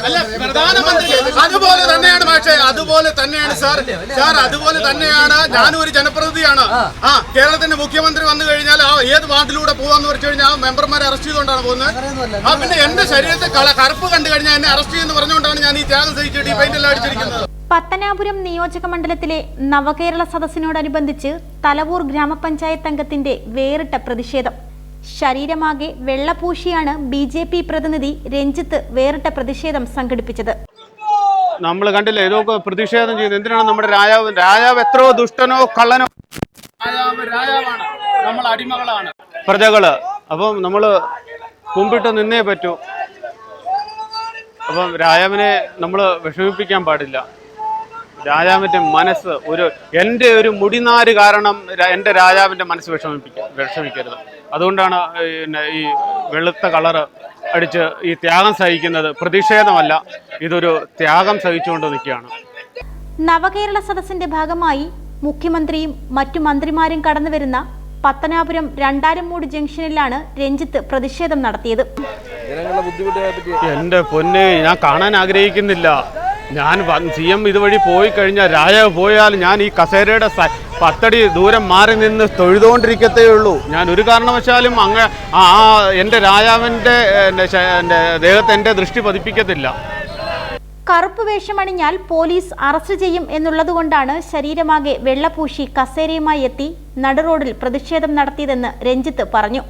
അല്ല പ്രധാനമന്ത്രി അതുപോലെ തന്നെയാണ് പക്ഷേ അതുപോലെ തന്നെയാണ് സാർ. സാർ അതുപോലെ തന്നെയാണ് ഞാനും ഒരു ജനപ്രതിനിധിയാണ്. ആ. കേരളത്തിന്റെ മുഖ്യമന്ത്രി വന്നു കഴിഞ്ഞാൽ ആ ഏത് വാർഡിലൂടെ പോവാന്ന് വെച്ച് കഴിഞ്ഞാൽ ആ മെമ്പർമാരെ അറസ്റ്റ് ചെയ്തുകൊണ്ടാണ് പോകുന്നത്. ആ പിന്നെ എന്റെ ശരീരത്തെ കറുപ്പ് കണ്ടു കഴിഞ്ഞാൽ എന്നെ അറസ്റ്റ് ചെയ്യുന്നു പറഞ്ഞുകൊണ്ടാണ് ഞാൻ ഈ ത്യാഗം സഹിച്ചിട്ട് ഈ പെയിന്റ് എല്ലാം അടിച്ചിരിക്കുന്നത്. പത്തനാപുരം നിയോജക മണ്ഡലത്തിലെ നവകേരള സദസ്സിനോടനുബന്ധിച്ച് തലവൂർ ഗ്രാമപഞ്ചായത്ത് അംഗത്തിന്റെ വേറിട്ട പ്രതിഷേധം. ശരീരമാകെ വെള്ളപൂശിയാണ് ബി ജെ പി പ്രതിനിധി രഞ്ജിത്ത് വേറിട്ട പ്രതിഷേധം സംഘടിപ്പിച്ചത്. നമ്മൾ കണ്ടില്ലേ ഇതൊക്കെ പ്രതിഷേധം ചെയ്യുന്നത്. എന്തിനാണ് നമ്മുടെ രാജാവ്? രാജാവ് എത്രയോ ദുഷ്ടനോ കള്ളനോ? രാജാവ് രാജാവാണ്. നമ്മൾ അടിമകളാണ്. പ്രജകൾ അപ്പം നമ്മൾ കുമ്പിട്ട് നിന്നേ പറ്റൂ. അപ്പം രാജാവിനെ നമ്മൾ വിഷമിപ്പിക്കാൻ പാടില്ല. രാജാവിന്റെ മനസ്സ് ഒരു എന്റെ ഒരു മുടിനാര് കാരണം എന്റെ രാജാവിന്റെ മനസ്സ് വിഷമിപ്പിക്കുക വിഷമിക്കരുത്. അതുകൊണ്ടാണ് പിന്നെ ഈ വെളുത്ത കളറ് അടിച്ച് ഈ ത്യാഗം സഹിക്കുന്നത് പ്രതിഷേധമല്ല ഇതൊരു ത്യാഗം സഹിച്ചുകൊണ്ട് നിൽക്കുകയാണ്. നവകേരള സദസ്സിന്റെ ഭാഗമായി മുഖ്യമന്ത്രിയും മറ്റു മന്ത്രിമാരും കടന്നുവരുന്ന പത്തനാപുരം രണ്ടാരമ്മൂട് ജംഗ്ഷനിലാണ് രഞ്ജിത്ത് പ്രതിഷേധം നടത്തിയത്. എന്റെ പൊന്നെ ഞാൻ കാണാൻ ആഗ്രഹിക്കുന്നില്ല. ഞാൻ സി എം ഇതുവഴി പോയി കഴിഞ്ഞാൽ രാജാവ് പോയാൽ ഞാൻ ഈ കസേരയുടെ പത്തടി ദൂരം മാറി നിന്ന് തൊഴുതുകൊണ്ടിരിക്കത്തേ ഉള്ളൂ. ഞാൻ ഒരു കാരണവശാലും അങ്ങ് ആ എന്റെ രാജാവിന്റെ എന്റെ ദേഹത്തെ എന്റെ ദൃഷ്ടി പതിപ്പിക്കത്തില്ല. കറുപ്പ് വേഷമണിഞ്ഞാൽ പോലീസ് അറസ്റ്റ് ചെയ്യും എന്നുള്ളതുകൊണ്ടാണ് ശരീരമാകെ വെള്ളപൂശി കസേരയുമായി എത്തി നടുറോഡിൽ പ്രതിഷേധം നടത്തിയതെന്ന് രഞ്ജിത്ത് പറഞ്ഞു.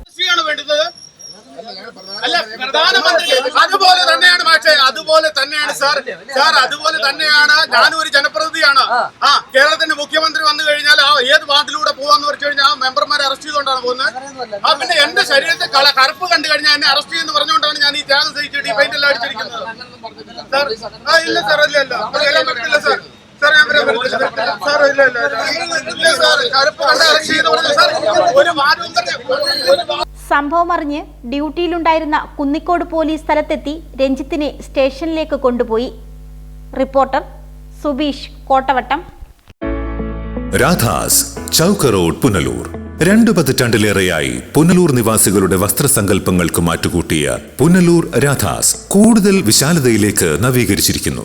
അല്ല പ്രധാനമന്ത്രി അതുപോലെ തന്നെയാണ് പക്ഷേ അതുപോലെ തന്നെയാണ് സാർ. സാർ അതുപോലെ തന്നെയാണ്. ഞാനൊരു ഒരു ജനപ്രതിനിധിയാണ്. ആ. കേരളത്തിന്റെ മുഖ്യമന്ത്രി വന്നു കഴിഞ്ഞാൽ ആ ഏത് വാർഡിലൂടെ പോവാന്ന് പറഞ്ഞു കഴിഞ്ഞാൽ ആ മെമ്പർമാരെ അറസ്റ്റ് ചെയ്തുകൊണ്ടാണ് പോകുന്നത്. ആ പിന്നെ എന്റെ ശരീരത്തെ കറുപ്പ് കണ്ടു കഴിഞ്ഞാൽ എന്നെ അറസ്റ്റ് ചെയ്യുന്നു പറഞ്ഞുകൊണ്ടാണ് ഞാൻ ഈ ത്യാഗം സഹിച്ചിട്ട് ഈ പെയിന്റ് എല്ലാം അടിച്ചിരിക്കുന്നത്. സാർ ആ ഇല്ല സാർ അല്ല ഇല്ല. പറ്റില്ല സാർ. സാർ ഞാൻ സാർ. ഇല്ല ഇല്ല ഇല്ല. സാർ കറുപ്പ് കണ്ട് അറസ്റ്റ് ചെയ്തു പറഞ്ഞു സാർ ഒരു സംഭവം അറിഞ്ഞ് ഡ്യൂട്ടിയിലുണ്ടായിരുന്ന കുന്നിക്കോട് പോലീസ് സ്ഥലത്തെത്തി രഞ്ജിത്തിനെ സ്റ്റേഷനിലേക്ക് കൊണ്ടുപോയി. റിപ്പോർട്ടർ സുബീഷ് കോട്ടവട്ടം. രാധാസ് ചൗക്ക് റോഡ് പുനലൂർ. രണ്ടു പതിറ്റാണ്ടിലേറെയായി പുനലൂർ നിവാസികളുടെ വസ്ത്രസങ്കല്പങ്ങൾക്ക് മാറ്റുകൂട്ടിയ പുനലൂർ രാധാസ് കൂടുതൽ വിശാലതയിലേക്ക് നവീകരിച്ചിരിക്കുന്നു.